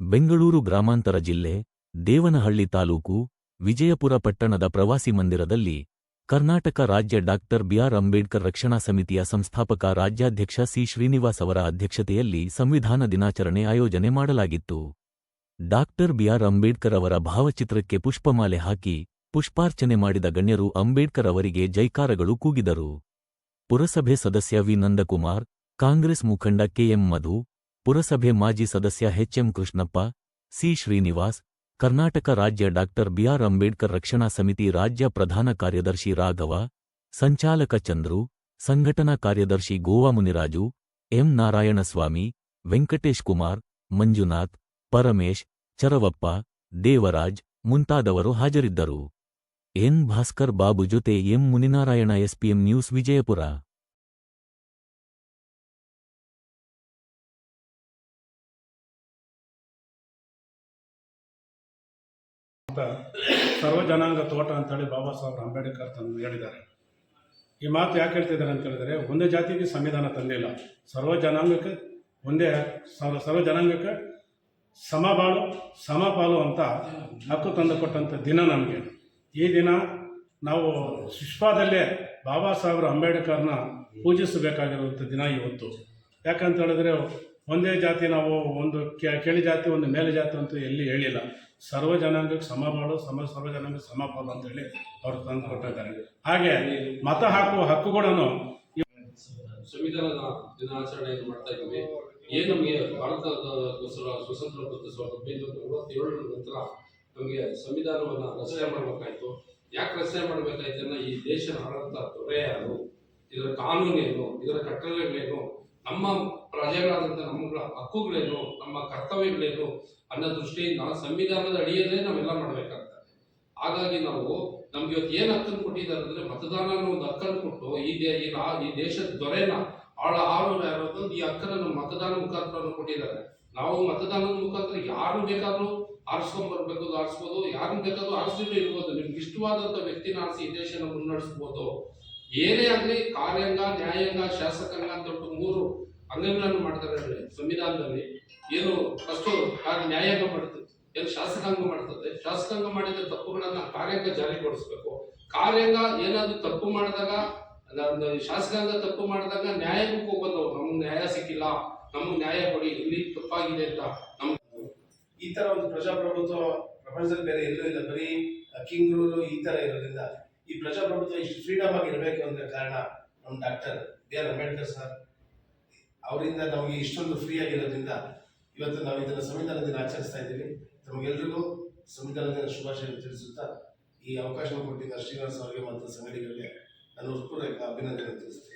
ಬೆಂಗಳೂರು ಗ್ರಾಮಾಂತರ ಜಿಲ್ಲೆ ದೇವನಹಳ್ಳಿ ತಾಲೂಕು ವಿಜಯಪುರ ಪಟ್ಟಣದ ಪ್ರವಾಸಿ ಮಂದಿರದಲ್ಲಿ ಕರ್ನಾಟಕ ರಾಜ್ಯ ಡಾಕ್ಟರ್ ಬಿಆರ್ ಅಂಬೇಡ್ಕರ್ ರಕ್ಷಣಾ ಸಮಿತಿಯ ಸಂಸ್ಥಾಪಕ ರಾಜ್ಯಾಧ್ಯಕ್ಷ ಸಿ. ಶ್ರೀನಿವಾಸ್ ಅವರ ಅಧ್ಯಕ್ಷತೆಯಲ್ಲಿ ಸಂವಿಧಾನ ದಿನಾಚರಣೆ ಆಯೋಜನೆ ಮಾಡಲಾಗಿತ್ತು. ಡಾಕ್ಟರ್ ಬಿಆರ್ ಅಂಬೇಡ್ಕರ್ ಅವರ ಭಾವಚಿತ್ರಕ್ಕೆ ಪುಷ್ಪಮಾಲೆ ಹಾಕಿ ಪುಷ್ಪಾರ್ಚನೆ ಮಾಡಿದ ಗಣ್ಯರು ಅಂಬೇಡ್ಕರ್ ಅವರಿಗೆ ಜೈಕಾರಗಳು ಕೂಗಿದರು. ಪುರಸಭೆ ಸದಸ್ಯ ವಿ. ನಂದಕುಮಾರ್, ಕಾಂಗ್ರೆಸ್ ಮುಖಂಡ ಕೆಎಂ ಮಧು ಪುರಸಭೆ ಮಾಜಿ ಸದಸ್ಯ ಎಚ್ಎಂ ಕೃಷ್ಣಪ್ಪ, ಸಿ ಶ್ರೀನಿವಾಸ್, ಕರ್ನಾಟಕ ರಾಜ್ಯ ಡಾಕ್ಟರ್ ಬಿಆರ್ ಅಂಬೇಡ್ಕರ್ ರಕ್ಷಣಾ ಸಮಿತಿ ರಾಜ್ಯ ಪ್ರಧಾನ ಕಾರ್ಯದರ್ಶಿ ರಾಘವ, ಸಂಚಾಲಕ ಚಂದ್ರು, ಸಂಘಟನಾ ಕಾರ್ಯದರ್ಶಿ ಗೋವಾ ಮುನಿರಾಜು, ಎಂ ನಾರಾಯಣಸ್ವಾಮಿ, ವೆಂಕಟೇಶ್ ಕುಮಾರ್, ಮಂಜುನಾಥ್, ಪರಮೇಶ್, ಚರವಪ್ಪ, ದೇವರಾಜ್ ಮುಂತಾದವರು ಹಾಜರಿದ್ದರು. ಎನ್ ಭಾಸ್ಕರ್ ಬಾಬು ಜೊತೆ M Muninarayana SPM news Vijayapura. ಅಂತ ಸರ್ವಜನಾಂಗ ತೋಟ ಅಂತೇಳಿ ಬಾಬಾ ಸಾಹೇಬ್ ಅಂಬೇಡ್ಕರ್ ತಂದು ಹೇಳಿದ್ದಾರೆ. ಈ ಮಾತು ಯಾಕೆ ಹೇಳ್ತಿದ್ದಾರೆ ಅಂತ ಹೇಳಿದ್ರೆ ಒಂದೇ ಜಾತಿಗೆ ಸಂವಿಧಾನ ತಂದಿಲ್ಲ. ಸರ್ವ ಜನಾಂಗಕ್ಕೆ ಒಂದೇ, ಸರ್ವ ಸರ್ವ ಜನಾಂಗಕ್ಕೆ ಸಮಬಾಳು ಸಮಪಾಲು ಅಂತ ಹಕ್ಕು ತಂದು ಕೊಟ್ಟಂಥ ದಿನ ನಮಗೆ. ಈ ದಿನ ನಾವು ವಿಶ್ವದಲ್ಲೇ ಬಾಬಾ ಸಾಹೇಬ್ರ ಅಂಬೇಡ್ಕರ್ನ ಪೂಜಿಸಬೇಕಾಗಿರುವಂಥ ದಿನ ಇವತ್ತು. ಯಾಕಂತ ಹೇಳಿದ್ರೆ ಒಂದೇ ಜಾತಿ ನಾವು ಒಂದು ಕೆಳಿ ಜಾತಿ, ಒಂದು ಮೇಲೆ ಜಾತಿ ಅಂತ ಎಲ್ಲಿ ಹೇಳಿಲ್ಲ. ಸರ್ವ ಜನಾಂಗಕ್ಕೆ ಸಮ ಸಮಬಾಳು ಸಮ, ಸರ್ವ ಜನಾಂಗಕ್ಕೆ ಸಮಪಾಲು ಅಂತ ಹೇಳಿ ಅವರು ತಂದು ಕೊಟ್ಟಿದ್ದಾರೆ. ಹಾಗೆ ಮತ ಹಾಕುವ ಹಕ್ಕು ಸಂವಿಧಾನದ ಸಂವಿಧಾನ ದಿನಾಚರಣೆಯನ್ನು ಮಾಡ್ತಾ ಇದ್ದೀವಿ. ಏನು ನಮಗೆ ಭಾರತದ ಸ್ವ- ಸ್ವತಂತ್ರ ಬಂದ ಸಾವಿರದ ಒಂಬೈನೂರ ನಲವತ್ತೇಳರ ನಂತರ ನಮಗೆ ಸಂವಿಧಾನವನ್ನು ರಚನೆ ಮಾಡಬೇಕಾಯ್ತು. ಯಾಕೆ ರಚನೆ ಮಾಡಬೇಕಾಯ್ತು ಈ ದೇಶ ಆಡಳಿತ ದೊರೆ ಯಾರು ಇದರ ಕಾನೂನೇನು, ಇದರ ಕಟ್ಟಳೆಗಳೇನು ನಮ್ಮ ಪ್ರಜೆಗಳಾದಂಥ ನಮ್ಮ ಹಕ್ಕುಗಳೇನು, ನಮ್ಮ ಕರ್ತವ್ಯಗಳೇನು ಅನ್ನೋ ದೃಷ್ಟಿಯಿಂದ ಸಂವಿಧಾನದ ಅಡಿಯಲ್ಲೇ ನಾವೆಲ್ಲ ಮಾಡಬೇಕಾಗ್ತದೆ. ಹಾಗಾಗಿ ನಾವು ನಮ್ಗೆ ಇವತ್ತು ಏನು ಹಕ್ಕನ್ನು ಕೊಟ್ಟಿದ್ದಾರೆ ಅಂದ್ರೆ ಮತದಾನ ಅನ್ನೋ ಒಂದು ಹಕ್ಕನ್ನು ಕೊಟ್ಟು ಈ ದೇ, ಈ ದೇಶದ ದೊರೆನ ಆಳ ಆರು ಯಾರು ಈ ಹಕ್ಕನ್ನು ನಮ್ಮ ಮತದಾನ ಮುಖಾಂತರ ಕೊಟ್ಟಿದ್ದಾರೆ. ನಾವು ಮತದಾನದ ಮುಖಾಂತರ ಯಾರು ಬೇಕಾದ್ರೂ ಆರಿಸ್ಕೊಂಡ್ ಬರ್ಬೇಕು, ಆರಿಸ್ಬೋದು. ಯಾರು ಬೇಕಾದ್ರೂ ಆರಿಸಿದ್ರು ಇರ್ಬೋದು. ನಿಮ್ಗೆ ಇಷ್ಟವಾದಂತ ವ್ಯಕ್ತಿನ ಆರಿಸಿ ಈ ದೇಶನ ಮುನ್ನಡೆಸ್ಬೋದು. ಏನೇ ಆಗಲಿ ಕಾರ್ಯಾಂಗ, ನ್ಯಾಯಾಂಗ ಶಾಸಕಾಂಗ ಅಂತ ಮೂರು ಅಂಗಗಳನ್ನು ಮಾಡ್ತಾರೆ ಅಂದ್ರೆ ಸಂವಿಧಾನದಲ್ಲಿ ಏನು ಫಸ್ಟ್ ನ್ಯಾಯಾಂಗ ಮಾಡುತ್ತೆ, ಏನು ಶಾಸಕಾಂಗ ಮಾಡ್ತದೆ. ಶಾಸಕಾಂಗ ಮಾಡಿದ ತಪ್ಪುಗಳನ್ನ ಕಾರ್ಯಾಂಗ ಜಾರಿಗೊಳಿಸ್ಬೇಕು. ಕಾರ್ಯಾಂಗ ಏನಾದ್ರು ತಪ್ಪು ಮಾಡಿದಾಗ ಶಾಸಕಾಂಗ ತಪ್ಪು ಮಾಡಿದಾಗ ನ್ಯಾಯಾಂಗಕ್ಕೆ ಹೋಗೋದು ನಮ್ಗೆ ನ್ಯಾಯ ಸಿಕ್ಕಿಲ್ಲ, ನಮ್ಗೆ ನ್ಯಾಯ ಕೊಡಿ, ಇಲ್ಲಿ ತಪ್ಪಾಗಿದೆ ಅಂತ ನಮ್ ಈ ತರ ಒಂದು ಪ್ರಜಾಪ್ರಭುತ್ವ ಪ್ರಪಂಚದಲ್ಲಿ ಬೇರೆ ಎಲ್ಲೂ ಇಲ್ಲ. ಬರೀ ಕಿಂಗ್ ರೂಲು ಈ ತರ ಇರೋದ್ರಿಂದ ಈ ಪ್ರಜಾಪ್ರಭುತ್ವ ಇಷ್ಟು ಫ್ರೀಡಮ್ ಆಗಿ ಇರಬೇಕು ಅಂತ ಕಾರಣ ನಮ್ಮ doctor B R Ambedkar sir ಅವರಿಂದ ನಮಗೆ ಇಷ್ಟೊಂದು ಫ್ರೀ ಆಗಿರೋದ್ರಿಂದ ಇವತ್ತು ನಾವು ಇದನ್ನು ಸಂವಿಧಾನ ದಿನ ಆಚರಿಸ್ತಾ ಇದ್ದೀವಿ. ತಮಗೆಲ್ರಿಗೂ ಸಂವಿಧಾನ ದಿನ ಶುಭಾಶಯ ತಿಳಿಸುತ್ತಾ ಈ ಅವಕಾಶ ಕೊಟ್ಟಿದ್ದ ಶ್ರೀನಿವಾಸ್ ಅವರಿಗೆ ಮತ್ತು ಸಂಘಟನೆಗಳಿಗೆ ನಾನು ಹೃತ್ಪೂರ್ವಕ ಅಭಿನಂದನೆ ತಿಳಿಸ್ತೇನೆ.